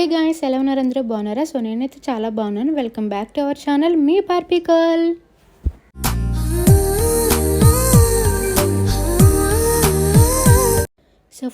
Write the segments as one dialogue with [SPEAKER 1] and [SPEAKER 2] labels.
[SPEAKER 1] Hey guys ఎలా ఉన్నారు అందరూ? బాగున్నారా? సో నేనైతే చాలా బాగున్నాను. Welcome back to our channel మీ పార్పికల్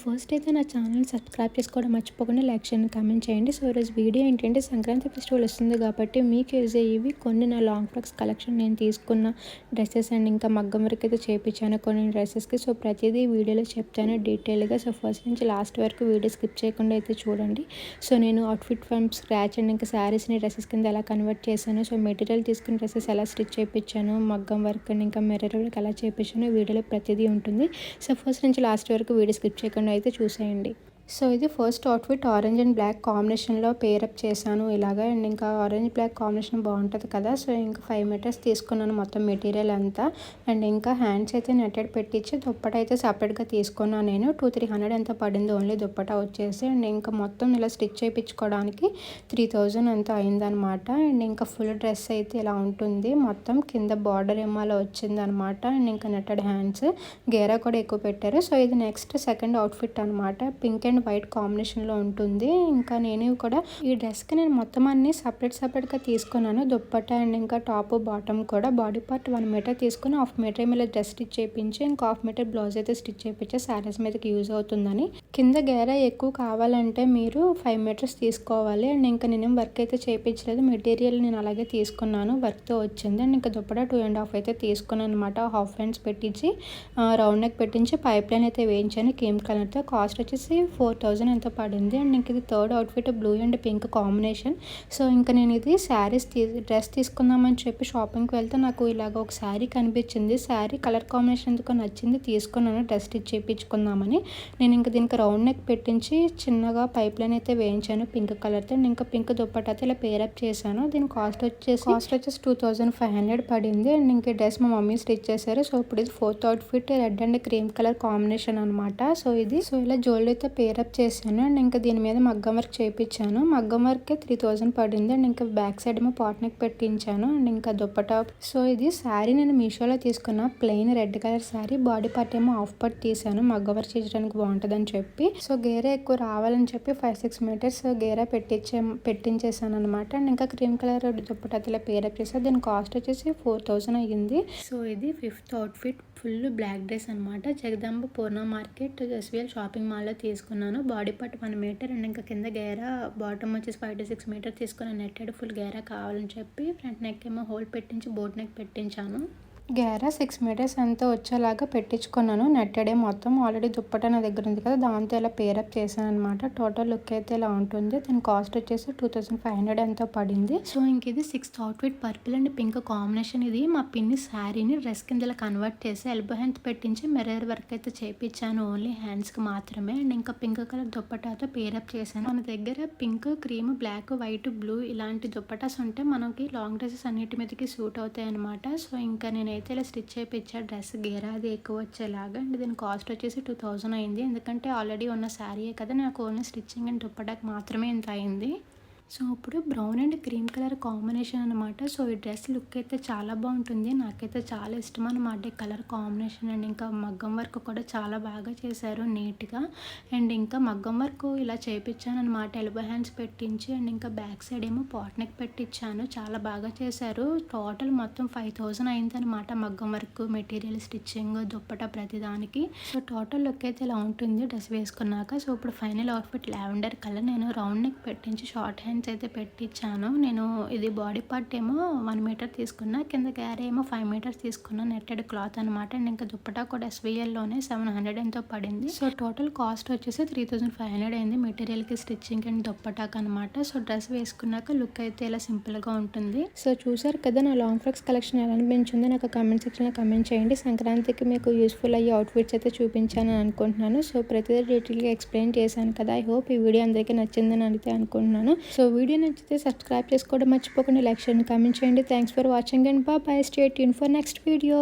[SPEAKER 1] ఫస్ట్ అయితే నా ఛానల్ సబ్స్క్రైబ్ చేసుకోవడం మర్చిపోకుండా లైక్ చేయండి కామెంట్ చేయండి. సో ఈరోజు వీడియో ఏంటంటే సంక్రాంతి ఫెస్టివల్ వస్తుంది కాబట్టి మీకు యూజ్ అయ్యేవి కొన్ని నా లాంగ్ ఫ్రాక్స్ కలెక్షన్ నేను తీసుకున్న డ్రెస్సెస్ అండ్ ఇంకా మగ్గం వరకు అయితే చేయించాను కొన్ని డ్రెస్సెస్కి సో ప్రతిదీ వీడియోలో చెప్తాను డీటెయిల్గా సో ఫస్ట్ నుంచి లాస్ట్ వరకు వీడియో స్కిప్ చేయకుండా అయితే చూడండి. సో నేను అవుట్ఫిట్ ఫ్రమ్ స్క్రాచ్ అండ్ ఇంకా శారీస్ని డ్రెస్సెస్ కింద ఎలా కన్వర్ట్ చేశాను. సో మెటీరియల్ తీసుకున్న డ్రెస్సెస్ ఎలా స్టిచ్ చేయించాను మగ్గం వర్క్ అండ్ ఇంకా మిర్రర్ వర్క్ ఎలా చేయించాను వీడియోలో ప్రతిదీ ఉంటుంది. సో ఫస్ట్ నుంచి లాస్ట్ వరకు వీడియో స్కిప్ చేయకుండా అయితే చూసేయండి. సో ఇది first outfit orange and black కాంబినేషన్లో పేరప్ చేశాను ఇలాగా. అండ్ ఇంకా ఆరెంజ్ బ్లాక్ కాంబినేషన్ బాగుంటుంది కదా. సో ఇంకా ఫైవ్ మీటర్స్ తీసుకున్నాను మొత్తం మెటీరియల్ అంతా. అండ్ ఇంకా హ్యాండ్స్ అయితే నెట్టెడ్ పెట్టించి దుప్పట అయితే సపరేట్గా తీసుకున్నాను నేను. టూ త్రీ హండ్రెడ్ ఎంత పడింది ఓన్లీ దుప్పట వచ్చేసి. అండ్ ఇంకా మొత్తం ఇలా స్టిచ్ చేయించుకోవడానికి త్రీ థౌజండ్ ఎంత అయిందనమాట. అండ్ ఇంకా ఫుల్ డ్రెస్ అయితే ఇలా ఉంటుంది. మొత్తం కింద బార్డర్ ఏమాలో వచ్చిందనమాట. అండ్ ఇంకా నెట్టెడ్ హ్యాండ్స్ గేరా కూడా ఎక్కువ పెట్టారు. సో ఇది నెక్స్ట్ సెకండ్ అవుట్ఫిట్ అనమాట. పింక్ అండ్ వైట్ కాంబినేషన్లో ఉంటుంది. ఇంకా నేను కూడా ఈ డ్రెస్కి నేను మొత్తం అన్ని సపరేట్ సపరేట్గా తీసుకున్నాను. దుప్పట అండ్ ఇంకా టాప్ బాటమ్ కూడా బాడీ పార్ట్ వన్ మీటర్ తీసుకుని హాఫ్ మీటర్ మీద డ్రెస్ స్టిచ్ చేయించి ఇంకా హాఫ్ మీటర్ బ్లౌజ్ అయితే స్టిచ్ చేయించి శారీస్ మీదకి యూజ్ అవుతుందని. కింద గేర ఎక్కువ కావాలంటే మీరు ఫైవ్ మీటర్స్ తీసుకోవాలి. అండ్ ఇంకా నేను వర్క్ అయితే చేయించలేదు. మెటీరియల్ నేను అలాగే తీసుకున్నాను. వర్క్తో వచ్చింది. అండ్ ఇంకా దుప్పట టూ అండ్ హాఫ్ అయితే తీసుకున్నాను అనమాట హాఫ్ హ్యాండ్స్ పెట్టించి రౌండ్ నెక్ పెట్టించి పైప్ లైన్ అయితే వేయించాను. క్రీమ్ కలర్తో కాస్ట్ వచ్చేసి ఫోర్ ఫోర్ థౌజండ్ ఎంత పడింది. అండ్ ఇంక ఇది third outfit blue and pink combination. So ఇంకా నేను ఇది శారీస్ తీ డ్రెస్ తీసుకుందామని చెప్పి షాపింగ్కి వెళ్తే నాకు ఇలాగ ఒక శారీ కనిపించింది. శారీ కలర్ కాంబినేషన్ ఎందుకో నచ్చింది. తీసుకున్నాను డ్రెస్ స్టిచ్ చేయించుకుందామని. నేను ఇంకా దీనికి రౌండ్ నెక్ పెట్టించి చిన్నగా పైప్ లైన్ అయితే వేయించాను పింక్ కలర్తో. ఇంకా పింక్ దుప్పట్ అయితే ఇలా పేరప్ చేశాను. దీని కాస్ట్ వచ్చేసి కాస్ట్ వచ్చేసి టూ థౌజండ్ ఫైవ్ హండ్రెడ్ పడింది. అండ్ ఇంక డ్రెస్ మా మమ్మీ స్టిచ్ చేశారు. సో ఇప్పుడు ఇది fourth outfit red and cream colour combination అనమాట సో ఇది సో ఇలా జ్యువెలరీతో పేరప్ చేశాను అండ్ ఇంకా దీని మీద మగ్గం వర్క్ చేయించాను. మగ్గం వర్కే త్రీ థౌజండ్ పడింది అండ్ ఇంకా బ్యాక్ సైడ్ ఏమో పాట్నక్ పెట్టించాను అండ్ ఇంకా దుప్పటా. సో ఇది శారీ నేను మీషోలో తీసుకున్న plain red colour sari body part ఏమో ఆఫ్ పార్ట్ తీసాను మగ్గం వర్క్ చేయడానికి బాగుంటుందని చెప్పి. సో గేరే ఎక్కువ రావాలని చెప్పి ఫైవ్ సిక్స్ మీటర్స్ గేరా పెట్టించే పెట్టించేసాను అనమాట అండ్ ఇంకా క్రీమ్ కలర్ దుప్పటా ఇలా పేరప్ చేసా దీని కాస్ట్ వచ్చేసి ఫోర్ థౌజండ్ అయ్యింది. సో ఇది fifth outfit full black dress అనమాట Jagadamba Poorna market SVL shopping మాల్లో తీసుకున్నాను. Body part one meter and ఇంకా కింద గేరా బాటమ్ వచ్చేసి ఫైవ్ టు సిక్స్ మీటర్ తీసుకుని నెట్టెడ్ ఫుల్ గేరా కావాలని చెప్పి ఫ్రంట్ నెక్ ఏమో హోల్ పెట్టించి బోట్ నెక్ పెట్టించాను. గేరా సిక్స్ మీటర్స్ ఎంతో వచ్చేలాగా పెట్టించుకున్నాను. నెట్టడే మొత్తం ఆల్రెడీ దుప్పట నా దగ్గర ఉంది కదా దాంతో ఇలా పేరప్ చేశాను అనమాట టోటల్ లుక్ అయితే ఇలా ఉంటుంది. దీని కాస్ట్ వచ్చేసి టూ థౌసండ్ ఫైవ్ హండ్రెడ్ ఎంతో పడింది. సో ఇంక ఇది sixth outfit purple and pink combination ఇది మా పిన్ని శారీని డ్రెస్ కింద ఇలా కన్వర్ట్ చేసి ఎల్బో హ్యాండ్స్ పెట్టించి మిర్రర్ వర్క్ అయితే చేపించాను. ఓన్లీ హ్యాండ్స్కి మాత్రమే. అండ్ ఇంకా పింక్ కలర్ దుప్పటాతో పేరప్ చేశాను. మన దగ్గర pink cream black white blue ఇలాంటి దుప్పటాస్ ఉంటే మనకి లాంగ్ డ్రెస్సెస్ అన్నిటి మీదకి సూట్ అవుతాయి అనమాట సో ఇంకా నేను అయితే ఇలా స్టిచ్ చేయించా డ్రెస్ గేరా అది ఎక్కువ వచ్చేలాగా అండ్ దీని కాస్ట్ వచ్చేసి టూ థౌజండ్ అయింది. ఎందుకంటే ఆల్రెడీ ఉన్న శారీయే కదా నాకు ఓన్లీ స్టిచ్చింగ్ అండ్ దుప్పటాకి మాత్రమే ఇంత అయింది. సో ఇప్పుడు brown and cream colour combination అనమాట సో ఈ డ్రెస్ లుక్ అయితే చాలా బాగుంటుంది. నాకైతే చాలా ఇష్టం అనమాట ఈ కలర్ కాంబినేషన్. అండ్ ఇంకా మగ్గం వర్క్ కూడా చాలా బాగా చేశారు నీట్గా. అండ్ ఇంకా మగ్గం వర్క్ ఇలా చేయించాను అనమాట ఎల్బో హ్యాండ్స్ పెట్టించి అండ్ ఇంకా బ్యాక్ సైడ్ ఏమో పాట్నెక్ పెట్టించాను చాలా బాగా చేశారు. టోటల్ మొత్తం ఫైవ్ థౌజండ్ అయిందనమాట మగ్గం వర్క్ మెటీరియల్ స్టిచ్చింగ్ దుప్పట ప్రతిదానికి సో టోటల్ లుక్ అయితే ఇలా ఉంటుంది డ్రెస్ వేసుకున్నాక. సో ఇప్పుడు ఫైనల్ అవుట్ఫిట్ లావెండర్ కలర్. నేను రౌండ్ నెక్ పెట్టించి షార్ట్ హ్యాండ్ హ్యాండ్స్ అయితే పెట్టించాను నేను ఇది బాడీ పార్ట్ ఏమో వన్ మీటర్ తీసుకున్నా కింద గ్యారీ ఏమో ఫైవ్ మీటర్స్ తీసుకున్నా నెట్టెడ్ క్లాత్ అనమాట అండ్ ఇంకా దుప్పటా కూడా ఎస్వీఎల్లోనే సెవెన్ హండ్రెడ్ ఎంతో పడింది. సో టోటల్ కాస్ట్ వచ్చేసి త్రీ థౌసండ్ ఫైవ్ హండ్రెడ్ అయింది. మెటీరియల్కి స్టిచ్చింగ్ అండ్ దుప్పటాక్ అనమాట సో డ్రెస్ వేసుకున్నాక లుక్ అయితే ఇలా సింపుల్గా ఉంటుంది. సో చూసారు కదా నా లాంగ్ ఫ్రాక్స్ కలెక్షన్ ఎలా అనిపించిందో నాకు కామెంట్ సెక్షన్లో కమెంట్ చేయండి. సంక్రాంతికి మీకు యూస్ఫుల్ అయ్యే అవుట్ఫిట్స్ అయితే చూపించాను అనుకుంటున్నాను. సో ప్రతిదీ డీటెయిల్గా ఎక్స్ప్లెయిన్ చేశాను కదా. ఐ హోప్ ఈ వీడియో అందరికీ నచ్చిందని అయితే అనుకుంటున్నాను. సో వీడియో నచ్చితే సబ్స్క్రైబ్ చేసుకోవడం మర్చిపోకుండా లైక్ చేయండి కామెంట్ చేయండి. థ్యాంక్స్ ఫర్ వాచింగ్ అండ్ బా బై స్టేట్ ఇన్ ఫర్ నెక్స్ట్ వీడియో